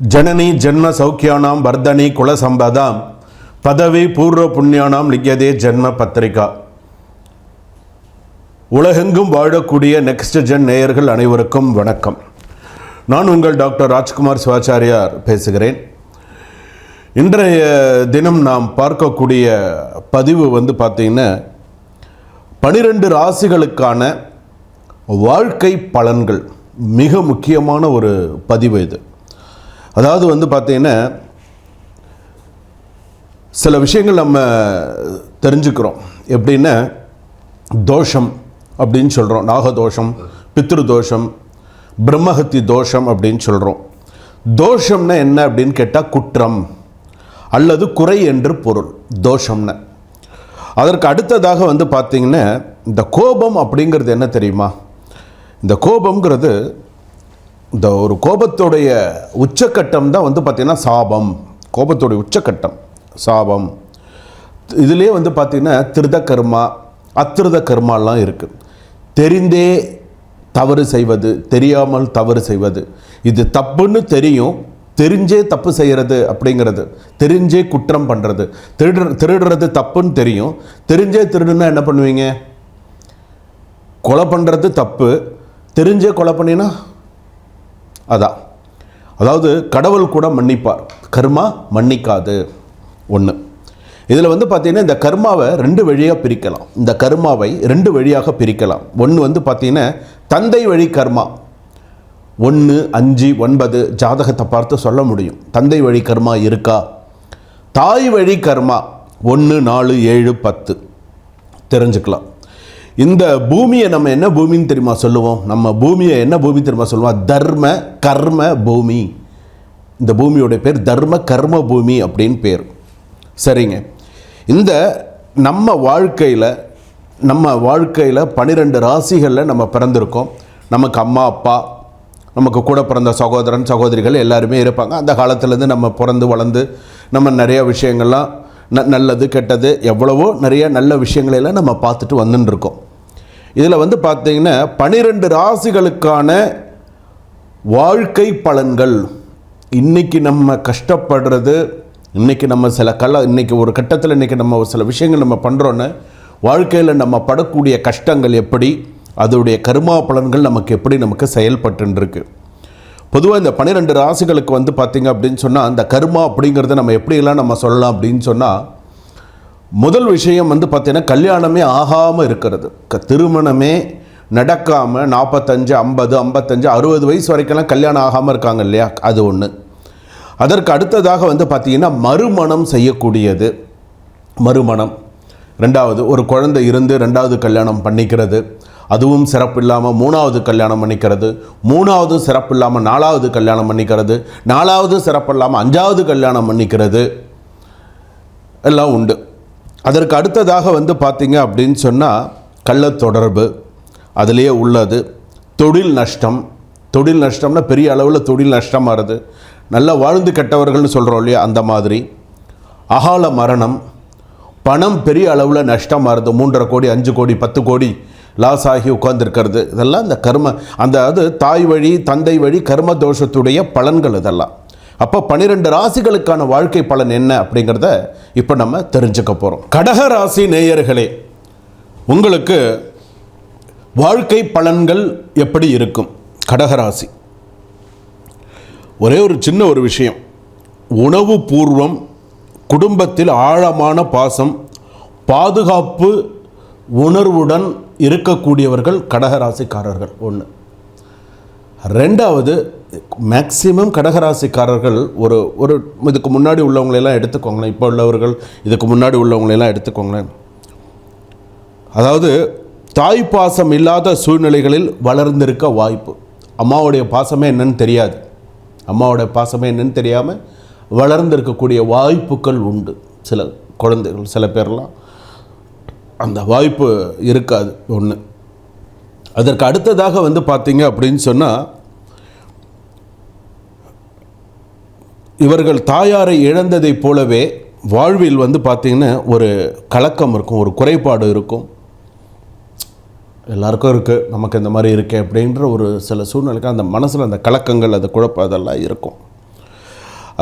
ஜனனி ஜென்ம சௌக்கியானாம் வர்தனி குலசம்பதாம் பதவி பூர்வ புண்ணியானாம் லிக்கியதே ஜென்ம பத்திரிகா. உலகெங்கும் வாழக்கூடிய நெக்ஸ்ட் ஜென் நேயர்கள் அனைவருக்கும் வணக்கம். நான் உங்கள் டாக்டர் ராஜ்குமார் சிவாச்சாரியார் பேசுகிறேன். இன்றைய தினம் நாம் பார்க்கக்கூடிய பதிவு வந்து பார்த்திங்கன்னா பனிரெண்டு ராசிகளுக்கான வாழ்க்கை பலன்கள். மிக முக்கியமான ஒரு பதிவு இது. அதாவது வந்து பார்த்தீங்கன்னா சில விஷயங்கள் நம்ம தெரிஞ்சுக்கிறோம். எப்படின்னா தோஷம் அப்படின்னு சொல்கிறோம் நாகதோஷம் பித்ரு தோஷம் பிரம்மஹத்தி தோஷம் அப்படின்னு சொல்கிறோம் தோஷம்னா என்ன அப்படின்னு கேட்டால் குற்றம் அல்லது குறை என்று பொருள். தோஷம்னு. அதற்கு அடுத்ததாக வந்து பார்த்தீங்கன்னா இந்த கோபம் அப்படிங்கிறது என்ன தெரியுமா? இந்த கோபம்ங்கிறது இந்த ஒரு கோபத்துடைய உச்சக்கட்டம் தான் வந்து பார்த்திங்கன்னா சாபம். கோபத்துடைய உச்சக்கட்டம். சாபம். இதுலேயே வந்து பார்த்திங்கன்னா திருத கர்மா அத்திருத கர்மாலாம் இருக்குது தெரிந்தே தவறு செய்வது தெரியாமல் தவறு செய்வது. இது தப்புன்னு தெரியும் தெரிஞ்சே தப்பு செய்கிறது அப்படிங்கிறது. தெரிஞ்சே குற்றம் பண்ணுறது திருடுற திருடுறது தப்புன்னு தெரியும். தெரிஞ்சே திருடுனா என்ன பண்ணுவீங்க? கொலை பண்ணுறது தப்பு. தெரிஞ்சே கொலை பண்ணினா அதான். அதாவது கடவுள் கூட மன்னிப்பார். கர்மா மன்னிக்காது. ஒன்று இதில் வந்து பார்த்தீங்கன்னா இந்த கர்மாவை ரெண்டு வழியாக பிரிக்கலாம். இந்த கர்மாவை ரெண்டு வழியாக பிரிக்கலாம். ஒன்று வந்து பார்த்தீங்கன்னா தந்தை வழி கர்மா. ஒன்று அஞ்சு ஒன்பது ஜாதகத்தை பார்த்து சொல்ல முடியும். தந்தை வழி கர்மா இருக்கா? தாய் வழி கர்மா. ஒன்று நாலு ஏழு பத்து. தெரிஞ்சுக்கலாம். இந்த பூமியை நம்ம என்ன பூமின்னு தெரியுமா சொல்லுவோம்? நம்ம பூமியை என்ன பூமி தெரியுமா சொல்லுவோம்? தர்ம கர்ம பூமி. இந்த பூமியோட பேர் தர்ம கர்ம பூமி அப்படின்னு பேர். சரிங்க. இந்த நம்ம வாழ்க்கையில் நம்ம வாழ்க்கையில் பன்னிரெண்டு ராசிகளில் நம்ம பிறந்திருக்கோம். நமக்கு அம்மா அப்பா நமக்கு கூட பிறந்த சகோதரன் சகோதரிகள் எல்லாருமே இருப்பாங்க. அந்த காலத்துலேருந்து நம்ம பிறந்து வளர்ந்து நம்ம நிறையா விஷயங்கள்லாம் ந நல்லது கெட்டது எவ்வளவோ நிறைய நல்ல விஷயங்களெல்லாம் நம்ம பார்த்துட்டு வந்துன்னு இருக்கோம் இதில் வந்து பார்த்தீங்கன்னா பனிரெண்டு ராசிகளுக்கான வாழ்க்கை பலன்கள். இன்றைக்கி நம்ம கஷ்டப்படுறது இன்றைக்கி நம்ம சில கல இன்றைக்கி ஒரு கட்டத்தில் இன்னைக்கு நம்ம ஒரு சில விஷயங்கள் நம்ம பண்ணுறோன்னு வாழ்க்கையில் நம்ம படக்கூடிய கஷ்டங்கள் எப்படி அதோடைய கருமா பலன்கள் நமக்கு எப்படி நமக்கு செயல்பட்டுருக்கு பொதுவாக இந்த பன்னிரெண்டு ராசிகளுக்கு வந்து பார்த்திங்க அப்படின்னு சொன்னால் அந்த கர்மா அப்படிங்கிறத நம்ம எப்படியெல்லாம் நம்ம சொல்லலாம் அப்படின்னு சொன்னால் முதல் விஷயம் வந்து பார்த்தீங்கன்னா கல்யாணமே ஆகாமல் இருக்கிறது. க திருமணமே நடக்காமல் நாற்பத்தஞ்சு ஐம்பது ஐம்பத்தஞ்சு அறுபது வயசு வரைக்கெல்லாம் கல்யாணம் ஆகாமல் இருக்காங்க இல்லையா? அது ஒன்று அதற்கு அடுத்ததாக வந்து பார்த்திங்கன்னா மறுமணம் செய்யக்கூடியது. மறுமணம். ரெண்டாவது ஒரு குழந்தை இருந்து ரெண்டாவது கல்யாணம் பண்ணிக்கிறது. அதுவும் சிறப்பு இல்லாமல் மூணாவது கல்யாணம் பண்ணிக்கிறது. மூணாவது சிறப்பு இல்லாமல் நாலாவது கல்யாணம் பண்ணிக்கிறது. நாலாவது சிறப்பு இல்லாமல் அஞ்சாவது கல்யாணம் பண்ணிக்கிறது. எல்லாம் உண்டு. அதற்கு அடுத்ததாக வந்து பார்த்தீங்க அப்படின்னு சொன்னால் கள்ள தொடர்பு அதிலேயே உள்ளது. தொழில் நஷ்டம். தொழில் நஷ்டம்னா பெரிய அளவில் தொழில் நஷ்டமாகிறது நல்லா வாழ்ந்து கெட்டவர்கள்னு சொல்கிறோம் இல்லையா அந்த மாதிரி. அகால மரணம். பணம் பெரிய அளவில் நஷ்டமாகிறது மூன்றரை கோடி அஞ்சு கோடி பத்து கோடி லாஸ் ஆகி உட்காந்துருக்கிறது இதெல்லாம் இந்த கர்ம அந்த அது தாய் வழி தந்தை வழி கர்ம தோஷத்துடைய பலன்கள் இதெல்லாம். அப்போ பன்னிரெண்டு ராசிகளுக்கான வாழ்க்கை பலன் என்ன அப்படிங்கிறத இப்போ நம்ம தெரிஞ்சுக்க போகிறோம் கடக ராசி நேயர்களே உங்களுக்கு வாழ்க்கை பலன்கள் எப்படி இருக்கும்? கடகராசி ஒரே ஒரு சின்ன ஒரு விஷயம். உணவு பூர்வம் குடும்பத்தில் ஆழமான பாசம் பாதுகாப்பு உணர்வுடன் இருக்கக்கூடியவர்கள் கடகராசிக்காரர்கள் ஒன்று ரெண்டாவது மேக்சிமம் கடகராசிக்காரர்கள் ஒரு ஒரு இதுக்கு முன்னாடி உள்ளவங்களெல்லாம் எடுத்துக்கோங்களேன். இப்போ உள்ளவர்கள் இதுக்கு முன்னாடி உள்ளவங்களெல்லாம் எடுத்துக்கோங்களேன். அதாவது தாய் பாசம் இல்லாத சூழ்நிலைகளில் வளர்ந்திருக்க வாய்ப்பு. அம்மாவுடைய பாசமே என்னன்னு தெரியாது. அம்மாவுடைய பாசமே என்னன்னு தெரியாமல் வளர்ந்திருக்கக்கூடிய வாய்ப்புகள் உண்டு. சில குழந்தைகள் சில பேர்லாம் அந்த வாய்ப்பு இருக்காது. ஒன்று அதற்கு அடுத்ததாக வந்து பார்த்தீங்க அப்படின்னு சொன்னால் இவர்கள் தாயாரை இழந்ததைப் போலவே வாழ்வில் வந்து பார்த்திங்கன்னா ஒரு கலக்கம் இருக்கும் ஒரு குறைபாடு இருக்கும். எல்லாருக்கும் இருக்குது நமக்கு இந்த மாதிரி இருக்கே அப்படின்ற ஒரு சில சூழ்நிலைக்கு அந்த மனசில் அந்த கலக்கங்கள் அந்த குழப்பம் அதெல்லாம் இருக்கும்.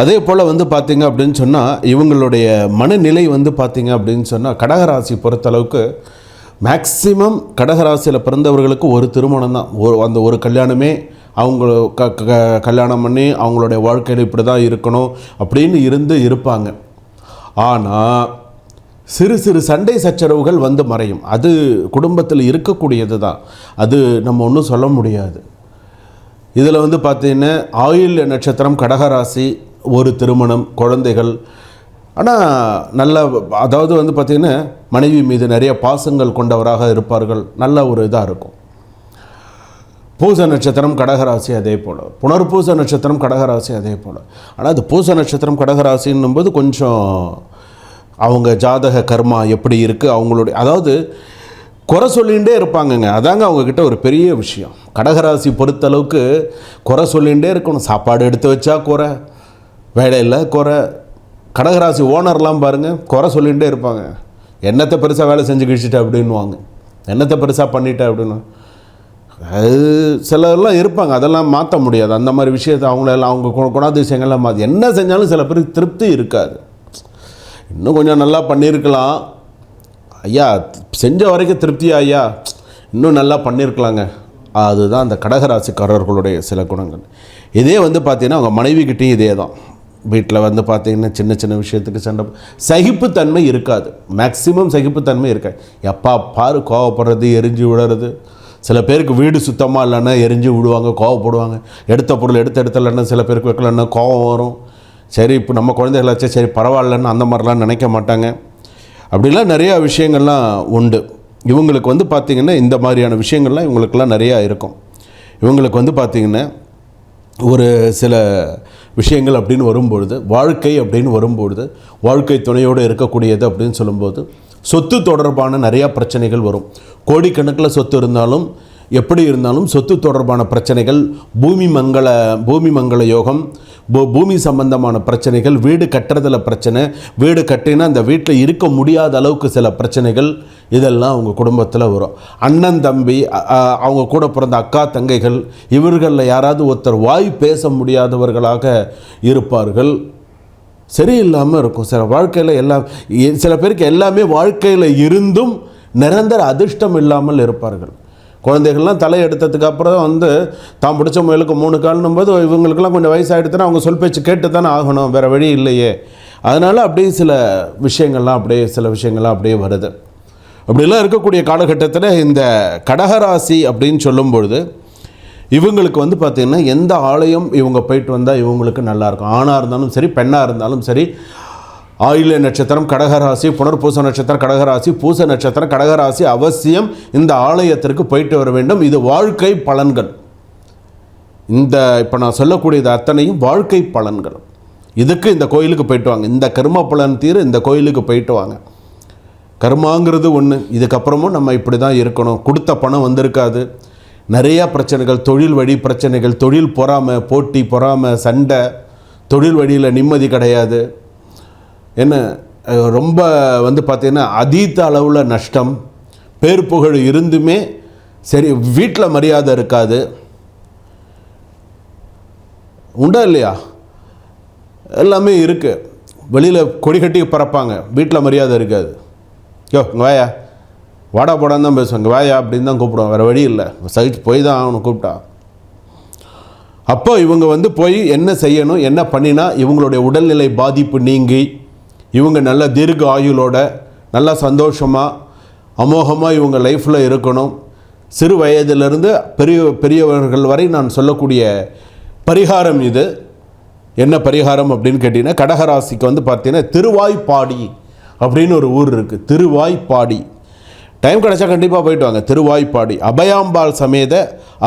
அதே போல் வந்து பார்த்திங்க அப்படின்னு சொன்னால் இவங்களுடைய மனநிலை வந்து பார்த்திங்க அப்படின்னு சொன்னால் கடகராசி பொறுத்தளவுக்கு மேக்சிமம் கடகராசியில் பிறந்தவர்களுக்கு ஒரு திருமணம் தான் ஒரு அந்த ஒரு கல்யாணமே அவங்க க க- கல்யாணம் பண்ணி அவங்களுடைய வாழ்க்கையில் இப்படி தான் இருக்கணும் அப்படின்னு இருந்து இருப்பாங்க. ஆனால் சிறு சிறு சண்டை சச்சரவுகள் வந்து மறையும். அது குடும்பத்தில் இருக்கக்கூடியது தான் அது நம்ம ஒன்றும் சொல்ல முடியாது. இதில் வந்து பார்த்திங்கன்னா ஆயுள் நட்சத்திரம் கடகராசி ஒரு திருமணம் குழந்தைகள் ஆனால் நல்ல அதாவது வந்து பார்த்திங்கன்னா மனைவி மீது நிறைய பாசங்கள் கொண்டவராக இருப்பார்கள். நல்ல ஒரு இதாக இருக்கும். பூச நட்சத்திரம் கடகராசி அதே போல். புனர்பூச நட்சத்திரம் கடகராசி அதே போல். ஆனால் அது பூச நட்சத்திரம் கடகராசின்னும் போது கொஞ்சம் அவங்க ஜாதக கர்மா எப்படி இருக்குது அவங்களுடைய அதாவது குறை சொல்லிகிட்டே இருப்பாங்கங்க. அதாங்க அவங்கக்கிட்ட ஒரு பெரிய விஷயம். கடகராசி பொறுத்தளவுக்கு குறை சொல்லிகிட்டே இருக்கணும். சாப்பாடு எடுத்து வச்சா குறை வேலையில் குறை கடகராசி ஓனர்லாம் பாருங்கள் குறை சொல்லிகிட்டே இருப்பாங்க. என்னத்தை பெருசாக வேலை செஞ்சு கிழிச்சிட்ட அப்படின்வாங்க என்னத்தை பெருசாக பண்ணிட்ட அப்படின்னு. அது சிலர்லாம் இருப்பாங்க அதெல்லாம் மாற்ற முடியாது. அந்த மாதிரி விஷயத்தை அவங்களெல்லாம் அவங்க குணாதிசயங்கள்லாம் மாற்றி என்ன செஞ்சாலும் சில பேருக்கு திருப்தி இருக்காது. இன்னும் கொஞ்சம் நல்லா பண்ணியிருக்கலாம். ஐயா செஞ்ச வரைக்கும் திருப்தியா ஐயா? இன்னும் நல்லா பண்ணியிருக்கலாங்க. அதுதான் அந்த கடகராசிக்காரர்களுடைய சில குணங்கள். இதே வந்து பார்த்தீங்கன்னா அவங்க மனைவிக்கிட்டேயும் இதே தான் வீட்டில் வந்து பார்த்தீங்கன்னா சின்ன சின்ன விஷயத்துக்கு சண்டை சகிப்புத்தன்மை இருக்காது. மேக்சிமம் சகிப்புத்தன்மை இருக்காது எப்பா பாரு கோவப்படுறது எரிஞ்சு விடுறது சில பேருக்கு வீடு சுத்தமாக இல்லைன்னா எரிஞ்சு விடுவாங்க கோவப்படுவாங்க. எடுத்த பொருள் எடுத்த எடுத்தலன்னா சில பேருக்கு வைக்கலன்னா கோவம் வரும். சரி இப்போ நம்ம குழந்தைகளாச்சே சரி பரவாயில்லன்னு அந்த மாதிரிலாம் நினைக்க மாட்டாங்க. அப்படிலாம் நிறையா விஷயங்கள்லாம் உண்டு. இவங்களுக்கு வந்து பார்த்திங்கன்னா இந்த மாதிரியான விஷயங்கள்லாம் இவங்களுக்கெல்லாம் நிறையா இருக்கும். இவங்களுக்கு வந்து பார்த்திங்கன்னா ஒரு சில விஷயங்கள் அப்படின்னு வரும்பொழுது வாழ்க்கை அப்படின்னு வரும்பொழுது வாழ்க்கை துணையோடு இருக்கக்கூடியது அப்படின்னு சொல்லும்போது சொத்து தொடர்பான நிறையா பிரச்சனைகள் வரும். கோடிக்கணக்கில் சொத்து இருந்தாலும் எப்படி இருந்தாலும் சொத்து தொடர்பான பிரச்சனைகள் பூமி மங்கள பூமி மங்கள யோகம் பூமி சம்பந்தமான பிரச்சனைகள் வீடு கட்டுறதில் பிரச்சனை வீடு கட்டினா அந்த வீட்டில் இருக்க முடியாத அளவுக்கு சில பிரச்சனைகள் இதெல்லாம் அவங்க குடும்பத்தில் வரும். அண்ணன் தம்பி அவங்க கூட பிறந்த அக்கா தங்கைகள் இவர்களில் யாராவது ஒருத்தர் வாய் பேச முடியாதவர்களாக இருப்பார்கள். சரியில்லாமல் இருக்கும். சில வாழ்க்கையில் எல்லாம் சில பேருக்கு எல்லாமே வாழ்க்கையில் இருந்தும் நிரந்தர அதிர்ஷ்டம் இல்லாமல் இருப்பார்கள். குழந்தைகள்லாம் தலை எடுத்ததுக்கு அப்புறம் வந்து தான் பிடிச்ச முயலுக்கு மூணு கால்னும் போது இவங்களுக்கெல்லாம் கொஞ்சம் வயசாகிடுதுன்னா அவங்க சொல் பேச்சு கேட்டு தானே ஆகணும் வேறு வழி இல்லையே. அதனால் அப்படியே சில விஷயங்கள்லாம் அப்படியே சில விஷயங்கள்லாம் அப்படியே வருது. அப்படிலாம் இருக்கக்கூடிய காலகட்டத்தில் இந்த கடகராசி அப்படின்னு சொல்லும் பொழுது இவங்களுக்கு வந்து பார்த்திங்கன்னா எந்த ஆலயம் இவங்க போயிட்டு வந்தால் இவங்களுக்கு நல்லாயிருக்கும் ஆணாக இருந்தாலும் சரி பெண்ணாக இருந்தாலும் சரி ஆயில நட்சத்திரம் கடகராசி புனர்பூச நட்சத்திரம் கடகராசி பூச நட்சத்திரம் கடகராசி அவசியம் இந்த ஆலயத்திற்கு போயிட்டு வர வேண்டும். இது வாழ்க்கை பலன்கள். இந்த இப்போ நான் சொல்லக்கூடியது அத்தனையும் வாழ்க்கை பலன்கள். இதுக்கு இந்த கோயிலுக்கு போயிட்டு வாங்க. இந்த கர்ம பலன் தீர இந்த கோயிலுக்கு போயிட்டு வாங்க. கர்மாங்கிறது ஒன்று இதுக்கப்புறமும் நம்ம இப்படி தான் இருக்கணும். கொடுத்த பணம் வந்திருக்காது. நிறையா பிரச்சனைகள் தொழில் வழி பிரச்சனைகள் தொழில் பொறாமை போட்டி பொறாமை சண்டை தொழில் வழியில் நிம்மதி கிடையாது. என்ன ரொம்ப வந்து பார்த்திங்கன்னா அதீத அளவில் நஷ்டம் பேர் புகழ் இருந்துமே சரி வீட்டில் மரியாதை இருக்காது. உண்டா இல்லையா? எல்லாமே இருக்குது வெளியில் கொடி கட்டி பறப்பாங்க வீட்டில் மரியாதை இருக்காது. யோ இங்கே வாயா. வாடா போடான்னு தான் பேசுவாங்க. வாயா அப்படின்னு தான் கூப்பிடுவோம் வேறு வழி இல்லை. சகிச்சு போய் தான் அவனை கூப்பிட்டா. அப்போ இவங்க வந்து போய் என்ன செய்யணும் என்ன பண்ணினா இவங்களுடைய உடல்நிலை பாதிப்பு நீங்கி இவங்க நல்ல தீர்க்க ஆயுளோட நல்லா சந்தோஷமாக அமோகமாக இவங்க லைஃப்பில் இருக்கணும். சிறு வயதிலிருந்து பெரிய பெரியவர்கள் வரை நான் சொல்லக்கூடிய பரிகாரம் இது. என்ன பரிகாரம் அப்படின்னு கேட்டிங்கன்னா கடகராசிக்கு வந்து பார்த்தீங்கன்னா திருவாய்ப்பாடி அப்படின்னு ஒரு ஊர் இருக்குது திருவாய்ப்பாடி. டைம் கிடச்சா கண்டிப்பாக போயிட்டு வாங்க. திருவாய்ப்பாடி. அபயாம்பாள் சமேத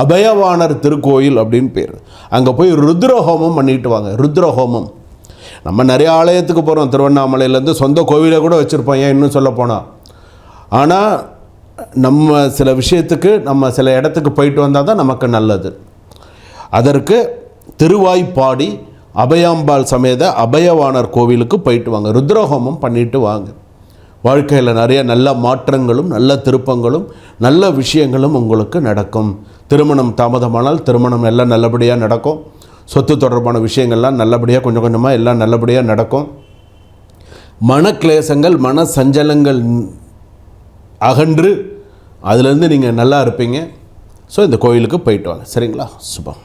அபயவாணர் திருக்கோயில் அப்படின்னு பேர். அங்கே போய் ருத்ரஹோமம் பண்ணிட்டு வாங்க. ருத்ரஹோமம். நம்ம நிறைய ஆலயத்துக்கு போகிறோம் திருவண்ணாமலையிலேருந்து சொந்த கோவிலை கூட வச்சுருப்போம். ஏன் இன்னும் சொல்ல போனால் ஆனால் நம்ம சில விஷயத்துக்கு நம்ம சில இடத்துக்கு போயிட்டு வந்தால் தான் நமக்கு நல்லது. அதற்கு திருவாய்ப்பாடி அபயாம்பாள் சமேத அபயவாணர் கோவிலுக்கு போயிட்டு வாங்க. ருத்ரஹோமம் பண்ணிட்டு வாங்க. வாழ்க்கையில் நிறைய நல்ல மாற்றங்களும் நல்ல திருப்பங்களும் நல்ல விஷயங்களும் உங்களுக்கு நடக்கும். திருமணம் தாமதமானால் திருமணம் எல்லாம் நல்லபடியாக நடக்கும். சொத்து தொடர்பான விஷயங்கள்லாம் நல்லபடியாக கொஞ்சம் கொஞ்சமாக எல்லாம் நல்லபடியாக நடக்கும். மனக்லேசங்கள் மன சஞ்சலங்கள் அகன்று அதுலேருந்து நீங்கள் நல்லா இருப்பீங்க. ஸோ இந்த கோயிலுக்கு போயிட்டு வாங்க. சரிங்களா? சுபம்.